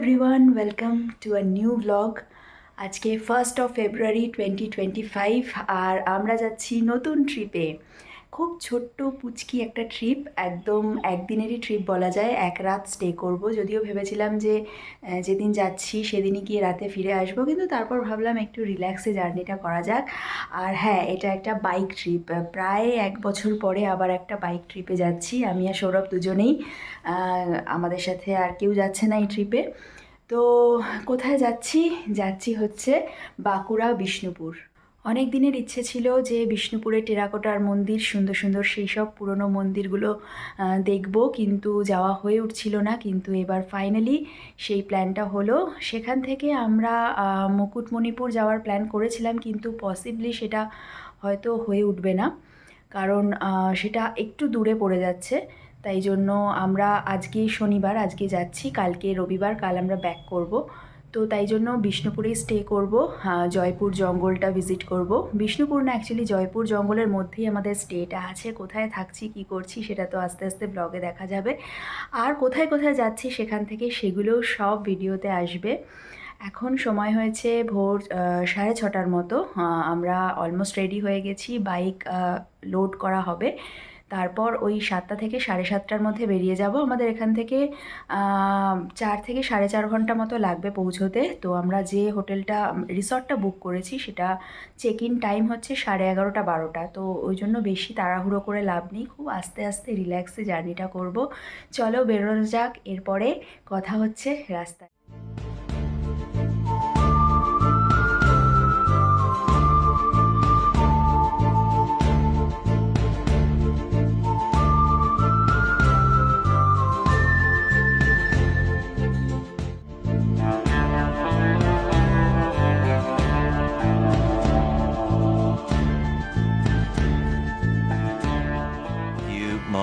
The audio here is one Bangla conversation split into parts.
Everyone welcome to a new blog আজকে first of February twenty twenty five আর আমরা যাচ্ছি নতুন ট্রিপে খুব ছোট্ট পুচকি একটা ট্রিপ একদম একদিনেরই ট্রিপ বলা যায়। এক রাত স্টে করব। যদিও ভেবেছিলাম যে যেদিন যাচ্ছি সেদিনই গিয়ে রাতে ফিরে আসব। কিন্তু তারপর ভাবলাম একটু রিল্যাক্সে জার্নিটা করা যাক। আর হ্যাঁ এটা একটা বাইক ট্রিপ প্রায় এক বছর পরে আবার একটা বাইক ট্রিপে যাচ্ছি। আমি আর সৌরভ দুজনেই। আমাদের সাথে আর কেউ যাচ্ছে না এই ট্রিপে তো কোথায় যাচ্ছি? যাচ্ছি হচ্ছে বাঁকুড়া বিষ্ণুপুর অনেক দিনের ইচ্ছে ছিল যে বিষ্ণুপুরে টেরাকোটার মন্দির, সুন্দর সুন্দর সেই সব পুরনো মন্দিরগুলো দেখব, কিন্তু যাওয়া হয়ে উঠছিল না। কিন্তু এবার ফাইনালি সেই প্ল্যানটা হলো। সেখান থেকে আমরা মুকুটমণিপুর যাওয়ার প্ল্যান করেছিলাম, কিন্তু পসিবলি সেটা হয়তো হয়ে উঠবে না। কারণ সেটা একটু দূরে পড়ে যাচ্ছে। তাই জন্য আমরা আজকে শনিবার, আজকে যাচ্ছি, কালকে রবিবার, কাল আমরা ব্যাক করব। তো তাই জন্য বিষ্ণুপুরেই স্টে করব জয়পুর জঙ্গলটা ভিজিট করব। বিষ্ণুপুর না অ্যাকচুয়ালি জয়পুর জঙ্গলের মধ্যেই আমাদের স্টেটা আছে। কোথায় থাকছি, কি করছি সেটা তো আস্তে আস্তে ব্লগে দেখা যাবে। আর কোথায় কোথায় যাচ্ছি সেখান থেকে সেগুলোও সব ভিডিওতে আসবে। এখন সময় হয়েছে ভোর সাড়ে ছটার মতো। আমরা অলমোস্ট রেডি হয়ে গেছি। বাইক লোড করা হবে। তারপর ওই সাতটা থেকে সাড়ে সাতটার মধ্যে বেরিয়ে যাব। আমাদের এখান থেকে চার থেকে সাড়ে চার ঘণ্টা মতো লাগবে পৌঁছোতে। তো আমরা যে হোটেলটা, রিসর্টটা বুক করেছি সেটা চেক ইন টাইম হচ্ছে সাড়ে এগারোটা বারোটা। তো ওই জন্য বেশি তাড়াহুড়ো করে লাভ নেই। খুব আস্তে আস্তে রিল্যাক্সে জার্নিটা করব। চলো বেরোনো যাক, এরপরে কথা হচ্ছে রাস্তায়।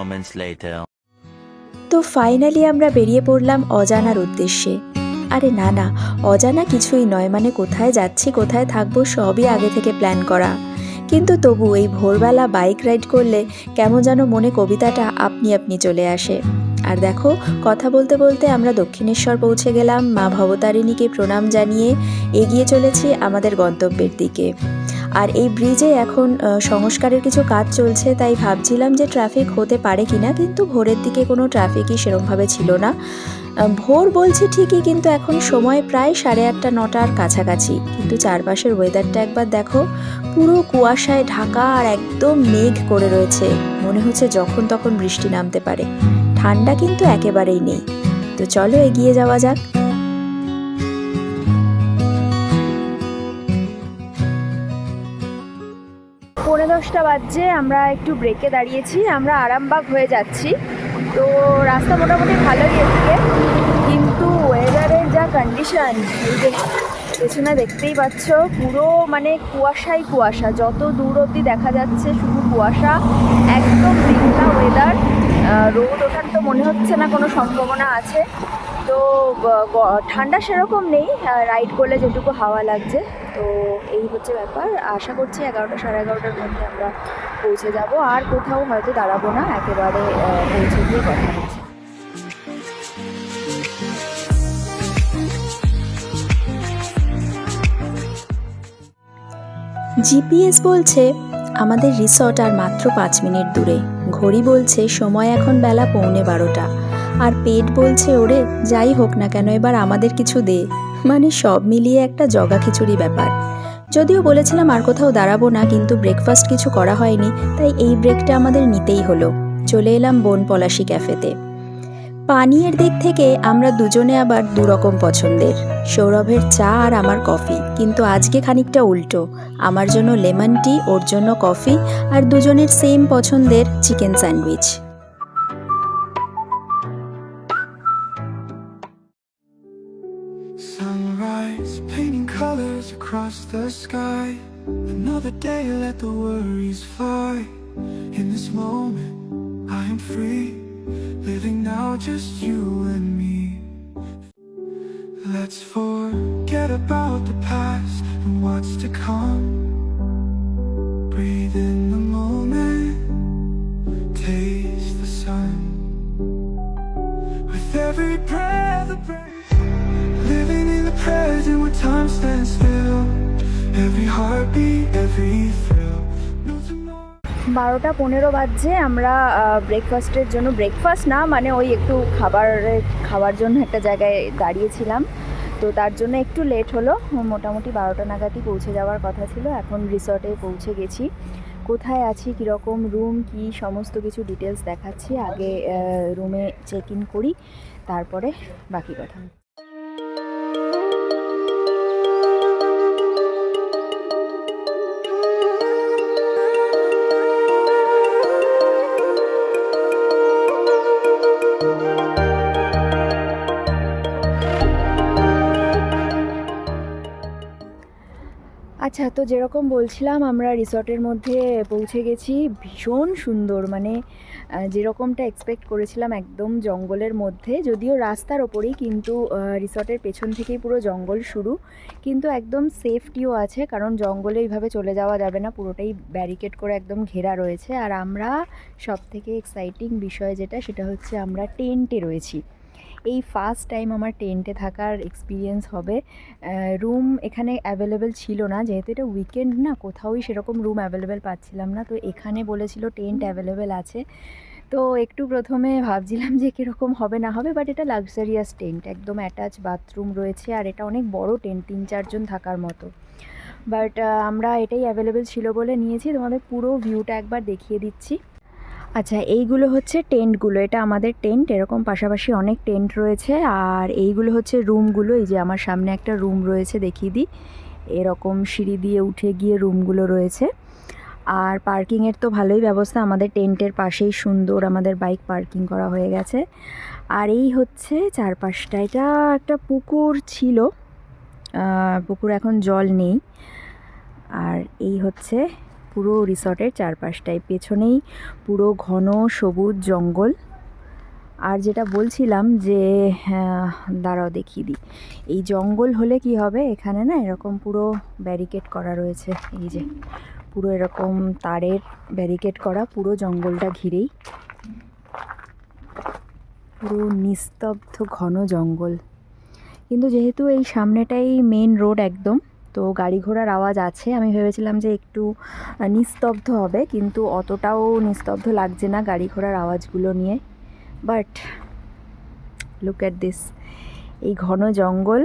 Moments later. তো ফাইনালি আমরা বেরিয়ে পড়লাম অজানার উদ্দেশ্যে। আরে না না, অজানা কিছুই নয় মানে কোথায় যাচ্ছি, কোথায় থাকব, সবই আগে থেকে প্ল্যান করা। কিন্তু তবু এই ভোরবেলা বাইক রাইড করলে কেমন যেন মনে কবিতাটা আপনি আপনি চলে আসে। আর দেখো, কথা বলতে বলতে আমরা দক্ষিণেশ্বর পৌঁছে গেলাম, মা ভবতারিণীকে প্রণাম জানিয়ে এগিয়ে চলেছি আমাদের গন্তব্যের দিকে। আর এই ব্রিজে এখন সংস্কারের কিছু কাজ চলছে, তাই ভাবছিলাম যে ট্রাফিক হতে পারে কিনা, কিন্তু ভোরের দিকে কোনো ট্রাফিকই সেরমভাবে ছিল না। ভোর বলছি ঠিকই, কিন্তু এখন সময় প্রায় সাড়ে আটটা, নটার কাছাকাছি। কিন্তু চারপাশের ওয়েদারটা একবার দেখো, পুরো কুয়াশায় ঢাকা আর একদম মেঘ করে রয়েছে। মনে হচ্ছে যখন তখন বৃষ্টি নামতে পারে। ঠান্ডা কিন্তু একেবারেই নেই। তো চলো এগিয়ে যাওয়া যাক। দশটা বাজছে আমরা একটু ব্রেকে দাঁড়িয়েছি, আমরা আরামবাগ হয়ে যাচ্ছি। তো রাস্তা মোটামুটি ভালোই এদিকে, কিন্তু ওয়েদারের যা কন্ডিশন পেছনে দেখতেই পাচ্ছ, পুরো মানে কুয়াশাই কুয়াশা। যত দূর অবধি দেখা যাচ্ছে শুধু কুয়াশা, একদম মেঘলা ওয়েদার রোদ ওঠার তো মনে হচ্ছে না, কোনো সম্ভাবনা আছে। তো ঠান্ডা সেরকম নেই রাইড করলে যেটুকু হাওয়া লাগছে। তো এই হচ্ছে ব্যাপার। আশা করছি এগারোটা, সাড়ে এগারোটার মধ্যে আমরা পৌঁছে যাব। আর কোথাও হয়তো দাঁড়াবো না, একেবারে পৌঁছে গিয়ে কথা হচ্ছে। জিপিএস বলছে, আমাদের রিসর্ট আর মাত্র পাঁচ মিনিট দূরে। ঘড়ি বলছে, সময় এখন বেলা পৌনে বারোটা। আর পেট বলছে ওরে, যাই হোক না কেন, এবার আমাদের কিছু দে। মানে সব মিলিয়ে একটা জগা খিচুড়ি ব্যাপার। যদিও বলেছিলাম আর কোথাও দাঁড়াবো না, কিন্তু ব্রেকফাস্ট কিছু করা হয়নি, তাই এই ব্রেকটা আমাদের নিতেই হলো। চলে এলাম বন পলাশি ক্যাফেতে। পানীয়ের দিক থেকে আমরা দুজনে আবার দুরকম পছন্দের। সৌরভের চা আর আমার কফি, কিন্তু আজকে খানিকটা উল্টো। আমার জন্য লেমন টি, ওর জন্য কফি, আর দুজনের সেম পছন্দের chicken sandwich across the sky. Another day, let the worries fly. In this moment, I am free. Living now, just you and me. Let's forget about the past and what's to come. বারোটা পনেরো বাজছে আমরা ব্রেকফাস্টের জন্য ব্রেকফাস্ট না মানে ওই একটু খাবার, খাওয়ার জন্য একটা জায়গায় দাঁড়িয়েছিলাম। তো তার জন্য একটু লেট হলো, মোটামুটি বারোটা নাগাদই পৌঁছে যাওয়ার কথা ছিল, এখন রিসর্টে পৌঁছে গেছি। কোথায় আছি, কীরকম রুম কি সমস্ত কিছু ডিটেলস দেখাচ্ছি, আগে রুমে চেক ইন করি, তারপরে বাকি কথা। আচ্ছা তো যেরকম বলছিলাম, আমরা রিসর্টের মধ্যে পৌঁছে গেছি। ভীষণ সুন্দর মানে যেরকমটা এক্সপেক্ট করেছিলাম একদম জঙ্গলের মধ্যে। যদিও রাস্তার ওপরেই কিন্তু রিসর্টের পেছন থেকেই পুরো জঙ্গল শুরু। কিন্তু একদম সেফটিও আছে, কারণ জঙ্গলে এইভাবে চলে যাওয়া যাবে না। পুরোটাই ব্যারিকেড করে একদম ঘেরা রয়েছে। আর আমরা সব থেকে এক্সাইটিং বিষয় যেটা, সেটা হচ্ছে আমরা টেন্টে রয়েছি। এই ফার্স্ট টাইম আমার টেন্টে থাকার এক্সপিরিয়েন্স হবে। রুম এখানে অ্যাভেলেবেল ছিল না, যেহেতু এটা উইকেন্ড না, কোথাওই সেরকম রুম অ্যাভেলেবেল পাচ্ছিলাম না। তো এখানে বলেছিল টেন্ট অ্যাভেলেবেল আছে। তো একটু প্রথমে ভাবছিলাম যে কীরকম হবে না হবে বাট এটা লাক্সারিয়াস টেন্ট একদম অ্যাটাচ বাথরুম রয়েছে, আর এটা অনেক বড় টেন্ট তিন চারজন থাকার মতো। বাট আমরা এটাই অ্যাভেলেবেল ছিল বলে নিয়েছি। তোমাদের পুরো ভিউটা একবার দেখিয়ে দিচ্ছি। আচ্ছা এইগুলো হচ্ছে টেন্টগুলো। এটা আমাদের টেন্ট, এরকম পাশাপাশি অনেক টেন্ট রয়েছে। আর এইগুলো হচ্ছে রুমগুলো, এই যে আমার সামনে একটা রুম রয়েছে, দেখিয়ে দিই। এরকম সিঁড়ি দিয়ে উঠে গিয়ে রুমগুলো রয়েছে। আর পার্কিংয়ের তো ভালোই ব্যবস্থা, আমাদের টেন্টের পাশেই সুন্দর আমাদের বাইক পার্কিং করা হয়ে গেছে। আর এই হচ্ছে চারপাশটা, এটা একটা পুকুর ছিল। পুকুর এখন জল নেই। আর এই হচ্ছে পুরো রিসর্টের চারপাশটায় পেছনেই পুরো ঘন সবুজ জঙ্গল। আর যেটা বলছিলাম যে হ্যাঁ, দাঁড়াও দেখিয়ে দিই। এই জঙ্গল হলে কি হবে? এখানে না এরকম পুরো ব্যারিকেড করা রয়েছে। এই যে পুরো এরকম তারের ব্যারিকেড করা পুরো জঙ্গলটা ঘিরেই। পুরো নিস্তব্ধ ঘন জঙ্গল। কিন্তু যেহেতু এই সামনেটাই মেন রোড একদম তো গাড়ি ঘোড়ার আওয়াজ আছে। আমি ভেবেছিলাম যে একটু নিস্তব্ধ হবে, কিন্তু অতটাও নিস্তব্ধ লাগছে না গাড়ি ঘোড়ার আওয়াজগুলো নিয়ে। বাট লুক অ্যাট দিস এই ঘন জঙ্গল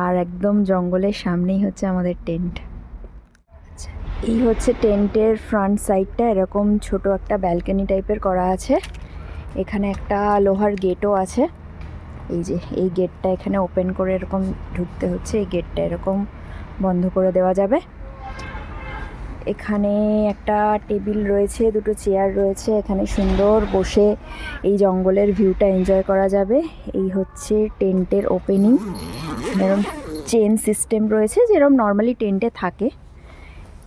আর একদম জঙ্গলের সামনেই হচ্ছে আমাদের টেন্ট। আচ্ছা এই হচ্ছে টেন্টের ফ্রন্ট সাইডটা এরকম ছোট একটা ব্যালকনি টাইপের করা আছে। এখানে একটা লোহার গেটও আছে। এই যে, এই গেটটা এখানে ওপেন করে এরকম ঢুকতে হচ্ছে, এই গেটটা এরকম বন্ধ করে দেওয়া যাবে। এখানে একটা টেবিল রয়েছে, দুটো চেয়ার রয়েছে, এখানে সুন্দর বসে এই জঙ্গলের ভিউটা এনজয় করা যাবে। এই হচ্ছে টেন্টের ওপেনিং। এরকম চেন সিস্টেম রয়েছে যেরকম নর্মালি টেন্টে থাকে।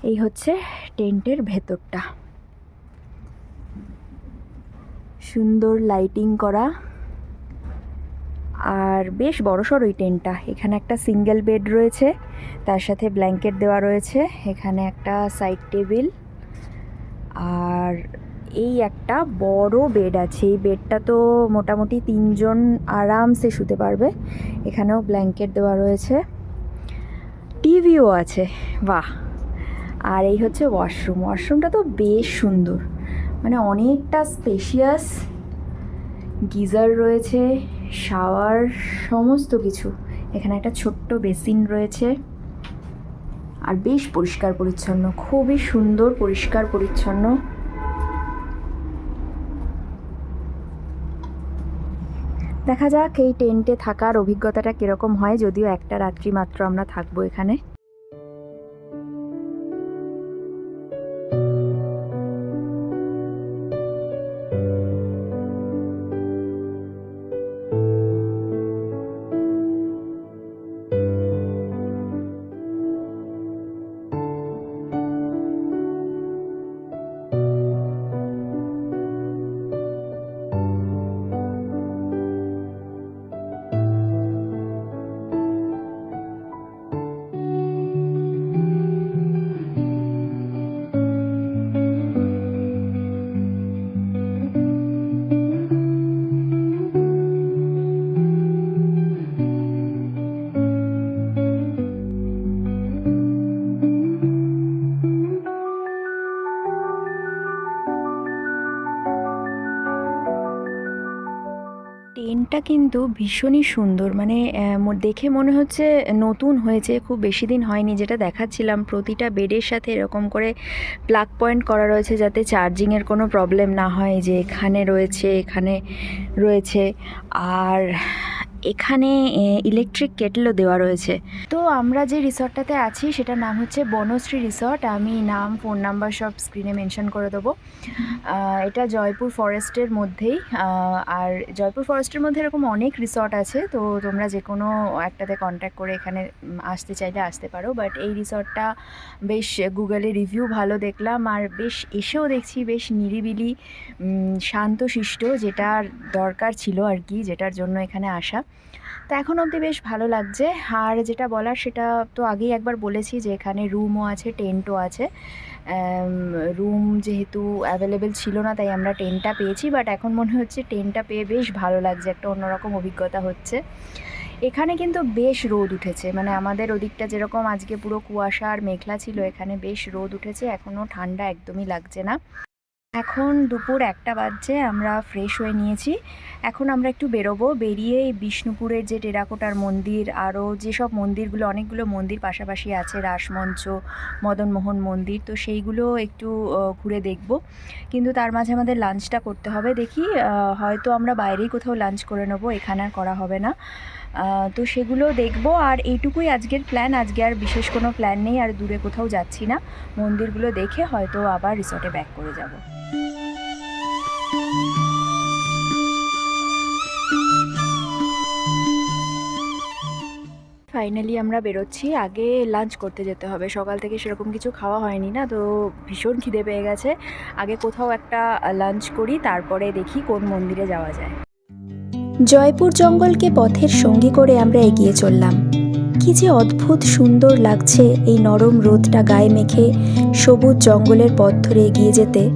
এই হচ্ছে টেন্টের ভেতরটা। সুন্দর লাইটিং করা। আর বেশ বড়সড় ওই টেন্টটা। এখানে একটা সিঙ্গেল বেড রয়েছে, তার সাথে ব্ল্যাঙ্কেট দেওয়া রয়েছে, এখানে একটা সাইড টেবিল আর এই একটা বড় বেড আছে। এই বেডটা তো মোটামুটি তিনজন আরামসে শুতে পারবে। এখানেও ব্ল্যাঙ্কেট দেওয়া রয়েছে। টিভিও আছে, বাহ! আর এই হচ্ছে ওয়াশরুম ওয়াশরুমটা তো বেশ সুন্দর। মানে অনেকটা স্পেশিয়াস গিজার রয়েছে শাওয়ার সমস্ত কিছু। এখানে একটা ছোট্ট বেসিন রয়েছে। আর বেশ পরিষ্কার পরিচ্ছন্ন, খুবই সুন্দর পরিষ্কার পরিচ্ছন্ন। দেখা যাক এই টেন্টে থাকার অভিজ্ঞতাটা কীরকম হয়, যদিও একটা রাত্রি মাত্র আমরা থাকব এখানে। রিসর্টটা কিন্তু ভীষণই সুন্দর। মানে দেখে মনে হচ্ছে নতুন হয়েছে, খুব বেশি দিন হয়নি। যেটা দেখাচ্ছিলাম, প্রতিটা বেডের সাথে এরকম করে প্লাগ পয়েন্ট করা রয়েছে যাতে চার্জিংয়ের কোনো প্রবলেম না হয়, যে এখানে রয়েছে এখানে রয়েছে। আর এখানে ইলেকট্রিক কেটলও দেওয়া রয়েছে। তো আমরা যে রিসর্টটাতে আছি, সেটার নাম হচ্ছে বনশ্রী রিসর্ট। আমি নাম, ফোন নাম্বার সব স্ক্রিনে মেনশন করে দেবো। এটা জয়পুর ফরেস্টের মধ্যেই। আর জয়পুর ফরেস্টের মধ্যে এরকম অনেক রিসর্ট আছে। তো তোমরা যে কোনো একটাতে কন্ট্যাক্ট করে এখানে আসতে চাইলে আসতে পারো। বাট এই রিসর্টটা বেশ গুগলে রিভিউ ভালো দেখলাম। আর বেশ এসেও দেখছি, বেশ নিরিবিলি শান্তশিষ্ট, যেটার দরকার ছিল আর কি, যেটার জন্য এখানে আসা। তো এখন অবধি বেশ ভালো লাগছে। আর যেটা বলার সেটা তো আগেই একবার বলেছি যে এখানে রুমও আছে টেন্টও আছে। রুম যেহেতু অ্যাভেলেবেল ছিল না, তাই আমরা টেন্টটা পেয়েছি। বাট এখন মনে হচ্ছে টেন্টটা পেয়ে বেশ ভালো লাগছে, একটা অন্যরকম অভিজ্ঞতা হচ্ছে। এখানে কিন্তু বেশ রোদ উঠেছে। মানে আমাদের ওদিকটা যেরকম আজকে পুরো কুয়াশা আর মেঘলা ছিল, এখানে বেশ রোদ উঠেছে। এখনও ঠান্ডা একদমই লাগছে না। এখন দুপুর একটা বাজছে, আমরা ফ্রেশ হয়ে নিয়েছি। এখন আমরা একটু বেরোবো, বেরিয়ে বিষ্ণুপুরের যে টেরাকোটার মন্দির আরও যেসব মন্দিরগুলো, অনেকগুলো মন্দির পাশাপাশি আছে, রাসমঞ্চ, মদনমোহন মন্দির, তো সেইগুলো একটু ঘুরে দেখব। কিন্তু তার মাঝে আমাদের লাঞ্চটা করতে হবে। দেখি হয়তো আমরা বাইরেই কোথাও লাঞ্চ করে নেব, এখানে আর করা হবে না। তো সেগুলো দেখব। আর এইটুকুই আজকের প্ল্যান আজকে আর বিশেষ কোনো প্ল্যান নেই। আর দূরে কোথাও যাচ্ছি না। মন্দিরগুলো দেখে হয়তো আবার রিসর্টে ব্যাক করে যাব। ফাইনালি আমরা বেরোচ্ছি। আগে লাঞ্চ করতে যেতে হবে। সকাল থেকে সেরকম কিছু খাওয়া হয়নি না, তো ভীষণ খিদে পেয়ে গেছে। আগে কোথাও একটা লাঞ্চ করি, তারপরে দেখি কোন মন্দিরে যাওয়া যায়। জয়পুর জঙ্গলকে পথের সঙ্গী করে আমরা এগিয়ে চললাম। কি যে অদ্ভুত সুন্দর লাগছে এই নরম রোদটা গায়ে মেখে সবুজ জঙ্গলের পথ ধরে এগিয়ে যেতে।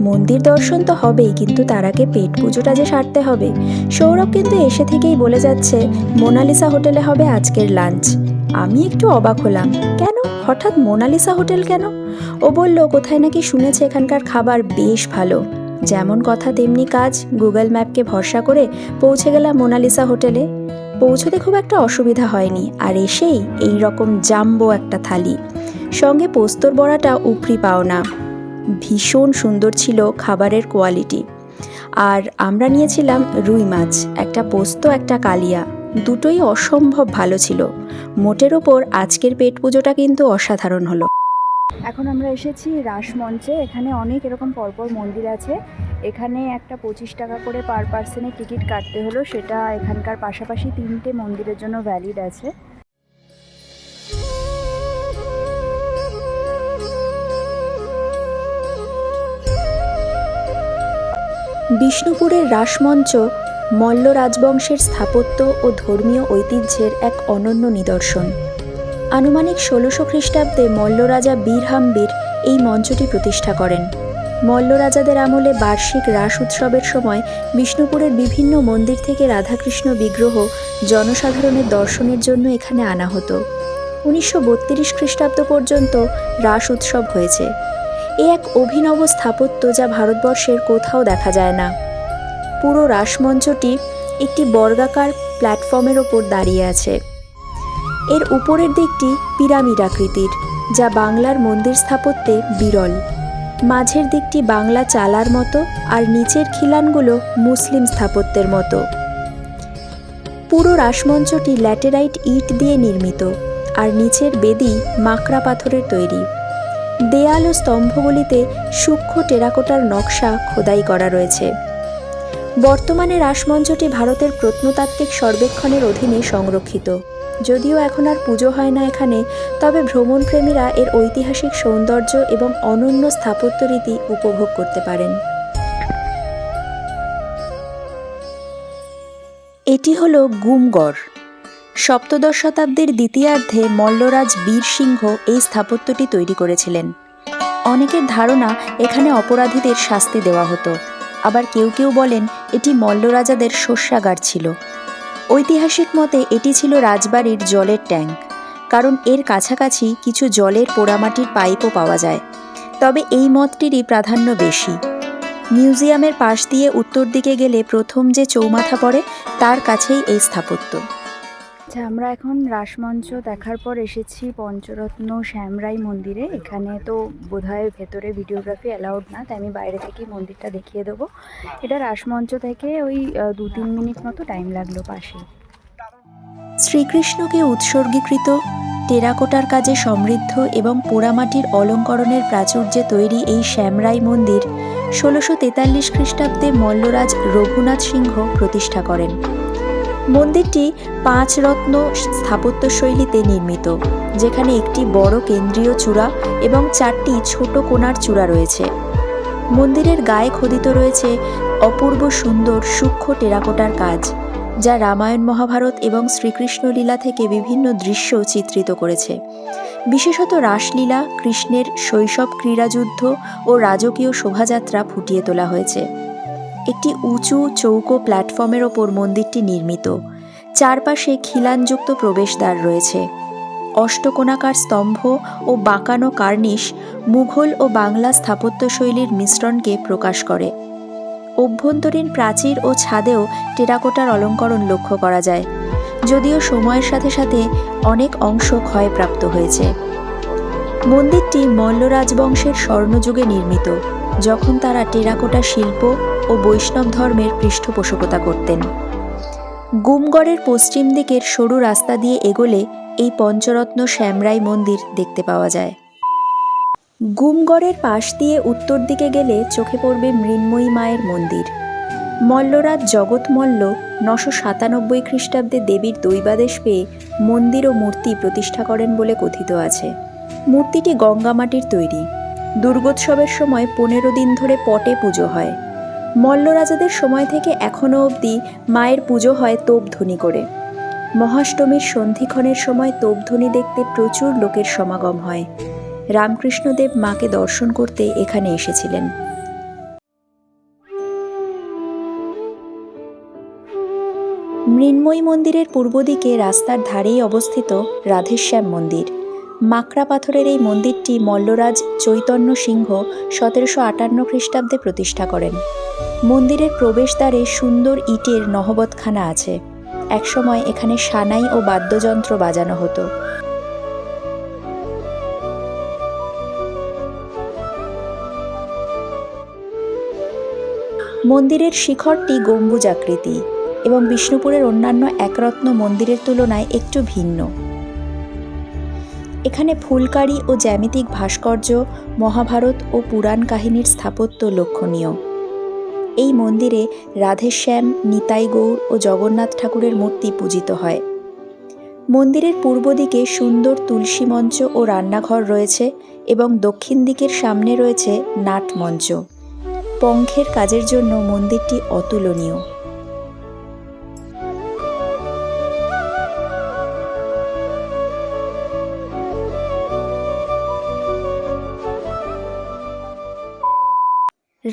মন্দির দর্শন তো হবেই, কিন্তু তার আগে পেট পুজোটা যে সারতে হবে। সৌরভ কিন্তু এসে থেকেই বলে যাচ্ছে, মোনালিসা হোটেলে হবে আজকের লাঞ্চ। আমি একটু অবাক হলাম, কেন? হঠাৎ মোনালিসা হোটেল কেন? ও বলল, কোথায় নাকি শুনেছে এখানকার খাবার বেশ ভালো। যেমন কথা তেমনি কাজ গুগল ম্যাপকে ভরসা করে পৌঁছে গেলাম মোনালিসা হোটেলে। পৌঁছতে খুব একটা অসুবিধা হয়নি, আর এসেই এই রকম জাম্বো একটা থালি। সঙ্গে পোস্তর বড়াটা উপরি পাও না। ভীষণ সুন্দর ছিল খাবারের কোয়ালিটি। আর আমরা নিয়েছিলাম রুই মাছ, একটা পোস্ত, একটা কালিয়া। দুটোই অসম্ভব ভালো ছিল। মোটের ওপর আজকের পেট পুজোটা কিন্তু অসাধারণ হলো। এখন আমরা এসেছি রাসমঞ্চে এখানে অনেক এরকম পরপর মন্দির আছে। এখানে একটা পঁচিশ টাকা করে পার পার্সনের টিকিট কাটতে হলো। সেটা এখানকার পাশাপাশি তিনটে মন্দিরের জন্য ভ্যালিড আছে। বিষ্ণুপুরের রাসমঞ্চ মল্ল রাজবংশের স্থাপত্য ও ধর্মীয় ঐতিহ্যের এক অনন্য নিদর্শন। আনুমানিক ষোলোশো খ্রিস্টাব্দে মল্ল রাজা বীরহাম্বীর এই মঞ্চটি প্রতিষ্ঠা করেন। মল্ল রাজাদের আমলে বার্ষিক রাস উৎসবের সময় বিষ্ণুপুরের বিভিন্ন মন্দির থেকে রাধাকৃষ্ণ বিগ্রহ জনসাধারণের দর্শনের জন্য এখানে আনা হতো। উনিশশো বত্রিশ খ্রিস্টাব্দ পর্যন্ত রাস উৎসব হয়েছে। এ এক অভিনব স্থাপত্য যা ভারতবর্ষের কোথাও দেখা যায় না। পুরো রাসমঞ্চটি একটি বর্গাকার প্ল্যাটফর্মের ওপর দাঁড়িয়ে আছে। এর উপরের দিকটি পিরামিড আকৃতির, যা বাংলার মন্দির স্থাপত্যে বিরল। মাঝের দিকটি বাংলা চালার মতো আর নিচের খিলানগুলো মুসলিম স্থাপত্যের মতো। পুরো রাসমঞ্চটি ল্যাটেরাইট ইট দিয়ে নির্মিত আর নিচের বেদি মাকড়া পাথরের তৈরি। দেয়াল ও স্তম্ভগুলিতে সূক্ষ্ম টেরাকোটার নকশা খোদাই করা রয়েছে। বর্তমানে রাসমঞ্চটি ভারতের প্রত্নতাত্ত্বিক সর্বেক্ষণের অধীনে সংরক্ষিত। যদিও এখন আর পুজো হয় না এখানে, তবে ভ্রমণপ্রেমীরা এর ঐতিহাসিক সৌন্দর্য এবং অনন্য স্থাপত্য রীতি উপভোগ করতে পারেন। এটি হলো গুমগড়। সপ্তদশ শতাব্দীর দ্বিতীয়ার্ধে মল্লরাজ বীর সিংহ এই স্থাপত্যটি তৈরি করেছিলেন। অনেকের ধারণা এখানে অপরাধীদের শাস্তি দেওয়া হতো। আবার কেউ কেউ বলেন এটি মল্লরাজাদের শস্যাগার ছিল। ঐতিহাসিক মতে এটি ছিল রাজবাড়ির জলের ট্যাঙ্ক, কারণ এর কাছাকাছি কিছু জলের পোড়ামাটির পাইপও পাওয়া যায়। তবে এই মতটিরই প্রাধান্য বেশি। মিউজিয়ামের পাশ দিয়ে উত্তর দিকে গেলে প্রথম যে চৌমাথা পড়ে, তার কাছেই এই স্থাপত্য। আচ্ছা আমরা এখন রাসমঞ্চ দেখার পর এসেছি পঞ্চরত্ন শ্যামরাই মন্দিরে। এখানে তো বোধহয় ভেতরে ভিডিওগ্রাফি অ্যালাউড না, তাই আমি বাইরে থেকেই মন্দিরটা দেখিয়ে দেবো। এটা রাসমঞ্চ থেকে ওই দু তিন মিনিট মতো টাইম লাগল পাশে শ্রীকৃষ্ণকে উৎসর্গীকৃত, টেরাকোটার কাজে সমৃদ্ধ এবং পোড়ামাটির অলঙ্করণের প্রাচুর্যে তৈরি এই শ্যামরাই মন্দির, ষোলোশো তেতাল্লিশ খ্রিস্টাব্দে মল্লরাজ রঘুনাথ সিংহ প্রতিষ্ঠা করেন। মন্দিরটি পাঁচ রত্ন স্থাপত্যশৈলীতে নির্মিত, যেখানে একটি বড় কেন্দ্রীয় চূড়া এবং চারটি ছোট কোণার চূড়া রয়েছে। মন্দিরের গায়ে খোদিত রয়েছে অপূর্ব সুন্দর সূক্ষ্ম টেরাকোটার কাজ, যা রামায়ণ মহাভারত এবং শ্রীকৃষ্ণ লীলা থেকে বিভিন্ন দৃশ্য চিত্রিত করেছে। বিশেষত রাসলীলা, কৃষ্ণের শৈশব ক্রীড়াযুদ্ধ ও রাজকীয় শোভাযাত্রা ফুটিয়ে তোলা হয়েছে। একটি উঁচু চৌকো প্ল্যাটফর্মের ওপর মন্দিরটি নির্মিত। চারপাশে খিলানযুক্ত প্রবেশদ্বার রয়েছে। অষ্টকোণাকার স্তম্ভ ও বাঁকানো কার্নিশ মুঘল ও বাংলা স্থাপত্যশৈলীর মিশ্রণকে প্রকাশ করে। অভ্যন্তরীণ প্রাচীর ও ছাদেও টেরাকোটার অলঙ্করণ লক্ষ্য করা যায়, যদিও সময়ের সাথে সাথে অনেক অংশ ক্ষয়প্রাপ্ত হয়েছে। মন্দিরটি মল্ল রাজবংশের স্বর্ণযুগে নির্মিত, যখন তারা টেরাকোটা শিল্প ও বৈষ্ণব ধর্মের পৃষ্ঠপোষকতা করতেন। গুমগড়ের পশ্চিম দিকের সরু রাস্তা দিয়ে এগোলে এই পঞ্চরত্ন শ্যামরাই মন্দির দেখতে পাওয়া যায়। গুমগড়ের পাশ দিয়ে উত্তর দিকে গেলে চোখে পড়বে মৃন্ময়ী মায়ের মন্দির। মল্লরাজ জগৎ মল্ল নশো সাতানব্বই খ্রিস্টাব্দে দেবীর দৈবাদেশ পেয়ে মন্দির ও মূর্তি প্রতিষ্ঠা করেন বলে কথিত আছে। মূর্তিটি গঙ্গামাটির তৈরি। দুর্গোৎসবের সময় পনেরো দিন ধরে পটে পুজো হয়। মল্ল রাজাদের সময় থেকে এখনও অবধি মায়ের পুজো হয় তোপধ্বনি করে। মহাষ্টমীর সন্ধিক্ষণের সময় তোপধ্বনি দেখতে প্রচুর লোকের সমাগম হয়। রামকৃষ্ণদেব মাকে দর্শন করতে এখানে এসেছিলেন। মৃন্ময়ী মন্দিরের পূর্ব দিকে রাস্তার ধারেই অবস্থিত রাধেশ্যাম মন্দির। মাকড়া পাথরের এই মন্দিরটি মল্লরাজ চৈতন্য সিংহ সতেরোশো আটান্ন খ্রিস্টাব্দে প্রতিষ্ঠা করেন। মন্দিরের প্রবেশদ্বারে সুন্দর ইটের নহবতখানা আছে। একসময় এখানে সানাই ও বাদ্যযন্ত্র বাজানো হতো। মন্দিরের শিখরটি গম্বুজাকৃতি এবং বিষ্ণুপুরের অন্যান্য একরত্ন মন্দিরের তুলনায় একটু ভিন্ন। এখানে ফুলকারি ও জ্যামিতিক ভাস্কর্য, মহাভারত ও পুরাণ কাহিনীর স্থাপত্য লক্ষণীয়। এই মন্দিরে রাধেশ্যাম, নিতাই গৌর ও জগন্নাথ ঠাকুরের মূর্তি পূজিত হয়। মন্দিরের পূর্ব দিকে সুন্দর তুলসী মঞ্চ ও রান্নাঘর রয়েছে এবং দক্ষিণ দিকের সামনে রয়েছে নাট মঞ্চ। পঙ্খের কাজের জন্য মন্দিরটি অতুলনীয়।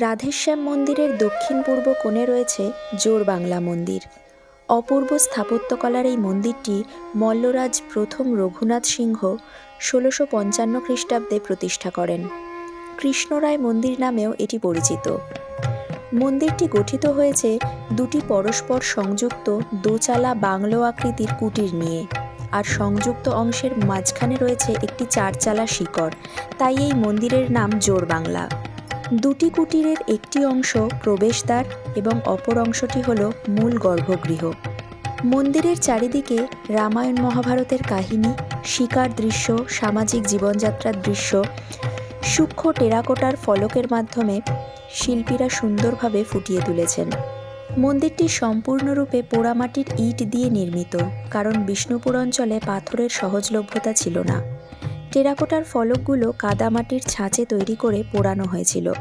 রাধেশ্যাম মন্দিরের দক্ষিণ পূর্ব কোণে রয়েছে জোর বাংলা মন্দির। অপূর্ব স্থাপত্যকলার এই মন্দিরটি মল্লরাজ প্রথম রঘুনাথ সিংহ ষোলোশো পঞ্চান্ন খ্রিস্টাব্দে প্রতিষ্ঠা করেন। কৃষ্ণরায় মন্দির নামেও এটি পরিচিত। মন্দিরটি গঠিত হয়েছে দুটি পরস্পর সংযুক্ত দোচালা বাংলো আকৃতির কুটির নিয়ে, আর সংযুক্ত অংশের মাঝখানে রয়েছে একটি চারচালা শিকড়। তাই এই মন্দিরের নাম জোর বাংলা। দুটি কুটিরের একটি অংশ প্রবেশদ্বার এবং অপর অংশটি হল মূল গর্ভগৃহ। মন্দিরের চারিদিকে রামায়ণ মহাভারতের কাহিনী, শিকার দৃশ্য, সামাজিক জীবনযাত্রার দৃশ্য, সূক্ষ্ম টেরাকোটার ফলকের মাধ্যমে শিল্পীরা সুন্দরভাবে ফুটিয়ে তুলেছেন। মন্দিরটি সম্পূর্ণরূপে পোড়ামাটির ইট দিয়ে নির্মিত, কারণ বিষ্ণুপুর অঞ্চলে পাথরের সহজলভ্যতা ছিল না। টেরাকোটার ফলকগুলো কাদামাটির ছাঁচে তৈরি করে পোড়ানো হয়েছিল।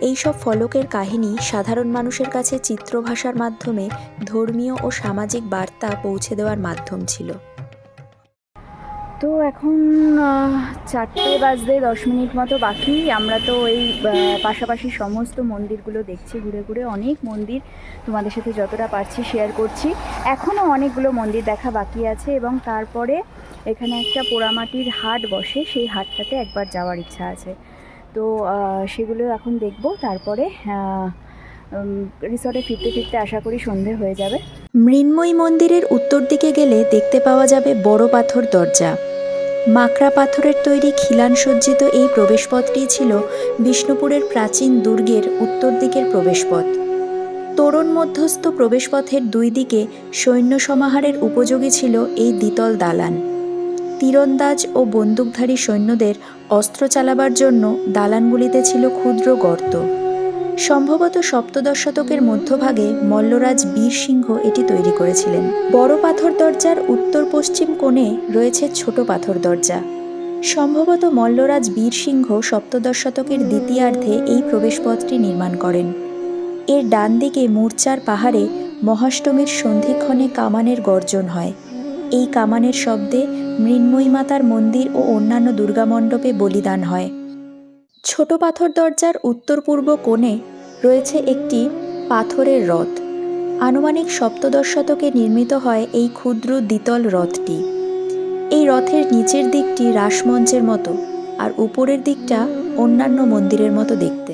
এইসব ফলকের কাহিনী সাধারণ মানুষের কাছে চিত্রভাষার মাধ্যমে ধর্মীয় ও সামাজিক বার্তা পৌঁছে দেওয়ার মাধ্যম ছিল। তো এখন চারটে বাজতে দশ মিনিট মতো বাকি। আমরা তো এই পাশাপাশি সমস্ত মন্দিরগুলো দেখছি, ঘুরে ঘুরে অনেক মন্দির তোমাদের সাথে যতটা পারছি শেয়ার করছি। এখনও অনেকগুলো মন্দির দেখা বাকি আছে এবং তারপরে এখানে একটা পোড়ামাটির হাট বসে, সেই হাটটাতে একবার যাওয়ার ইচ্ছা আছে। তো সেগুলো এখন দেখব, তারপরে রিসর্টে ফিরতে ফিরতে আশা করি সন্ধে হয়ে যাবে। মৃন্ময়ী মন্দিরের উত্তর দিকে গেলে দেখতে পাওয়া যাবে বড় পাথর দরজা। মাকড়া পাথরের তৈরি খিলান সজ্জিত এই প্রবেশপথটি ছিল বিষ্ণুপুরের প্রাচীন দুর্গের উত্তর দিকের প্রবেশপথ। তোরণ মধ্যস্থ প্রবেশপথের দুই দিকে সৈন্য সমাহারের উপযোগী ছিল এই দ্বিতল দালান। তীরন্দাজ ও বন্দুকধারী সৈন্যদের অস্ত্র চালাবার জন্য দালানগুলিতে ছিল ক্ষুদ্র গর্ত। সম্ভবত সপ্তদশ শতকের মধ্যভাগে মল্লরাজ বীর সিংহ এটি তৈরি করেছিলেন। বড় পাথর দরজার উত্তর পশ্চিম কোণে রয়েছে ছোট পাথর দরজা। সম্ভবত মল্লরাজ বীর সিংহ সপ্তদশ শতকের দ্বিতীয়ার্ধে এই প্রবেশপথটি নির্মাণ করেন। এর ডান দিকে মূর্চার পাহাড়ে মহাষ্টমীর সন্ধিক্ষণে কামানের গর্জন হয়। এই কামানের শব্দে মৃন্ময়ী মাতার মন্দির ও অন্যান্য দুর্গামণ্ডপে বলিদান হয়। ছোট পাথর দরজার উত্তর পূর্ব কোণে রয়েছে একটি পাথরের রথ। আনুমানিক সপ্তদশ শতকে নির্মিত হয় এই ক্ষুদ্র দ্বিতল রথটি। এই রথের নিচের দিকটি রাসমঞ্চের মতো আর উপরের দিকটা অন্যান্য মন্দিরের মতো দেখতে।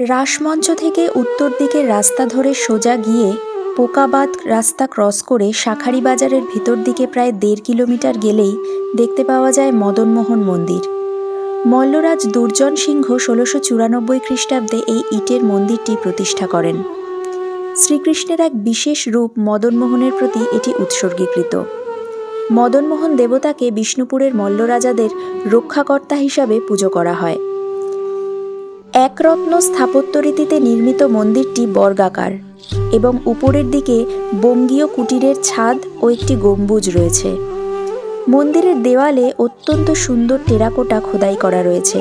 রাসমঞ্চ থেকে উত্তর দিকের রাস্তা ধরে সোজা গিয়ে পোকাবাদ রাস্তা ক্রস করে শাখারি বাজারের ভিতর দিকে প্রায় দেড় কিলোমিটার গেলেই দেখতে পাওয়া যায় মদনমোহন মন্দির। মল্লরাজ দুর্জন সিংহ ষোলোশো চুরানব্বই খ্রিস্টাব্দে এই ইটের মন্দিরটি প্রতিষ্ঠা করেন। শ্রীকৃষ্ণের এক বিশেষ রূপ মদনমোহনের প্রতি এটি উৎসর্গীকৃত। মদনমোহন দেবতাকে বিষ্ণুপুরের মল্লরাজাদের রক্ষাকর্তা হিসাবে পুজো করা হয়। একরত্ন স্থাপত্য রীতিতে নির্মিত মন্দিরটি বর্গাকার এবং উপরের দিকে বঙ্গীয় কুটিরের ছাদ ও একটি গম্বুজ রয়েছে। মন্দিরের দেওয়ালে অত্যন্ত সুন্দর টেরাকোটা খোদাই করা রয়েছে,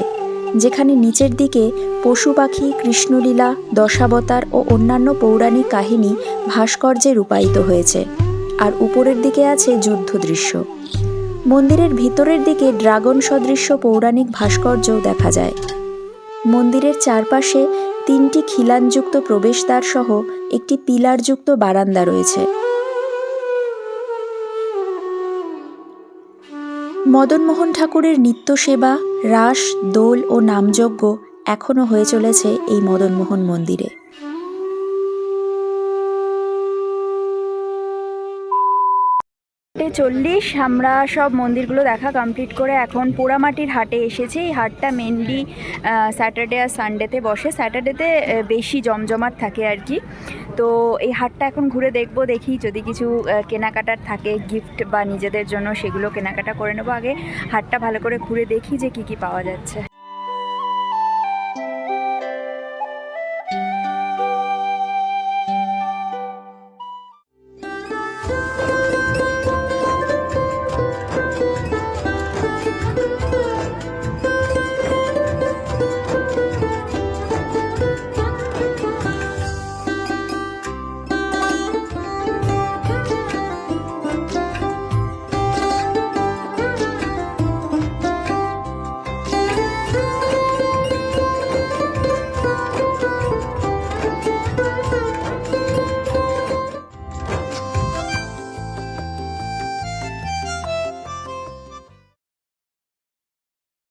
যেখানে নিচের দিকে পশু পাখি, কৃষ্ণলীলা, দশাবতার ও অন্যান্য পৌরাণিক কাহিনী ভাস্কর্যে রূপায়িত হয়েছে, আর উপরের দিকে আছে যুদ্ধ দৃশ্য। মন্দিরের ভিতরের দিকে ড্রাগন সদৃশ্য পৌরাণিক ভাস্কর্যও দেখা যায়। মন্দিরের চারপাশে তিনটি খিলানযুক্ত প্রবেশদ্বার সহ একটি পিলারযুক্ত বারান্দা রয়েছে। মদনমোহন ঠাকুরের নিত্য সেবা রাস দোল ও নামযজ্ঞ এখনও হয়ে চলেছে এই মদনমোহন মন্দিরে। চল্লিশ, আমরা সব মন্দিরগুলো দেখা কমপ্লিট করে এখন পোড়ামাটির হাটে এসেছি। এই হাটটা মেনলি স্যাটারডে আর সানডেতে বসে। স্যাটারডেতে বেশি জমজমাট থাকে আর কি। তো এই হাটটা এখন ঘুরে দেখব, দেখি যদি কিছু কেনাকাটার থাকে গিফট বা নিজেদের জন্য সেগুলো কেনাকাটা করে নেব আগে। হাটটা ভালো করে ঘুরে দেখি যে কি কি পাওয়া যাচ্ছে।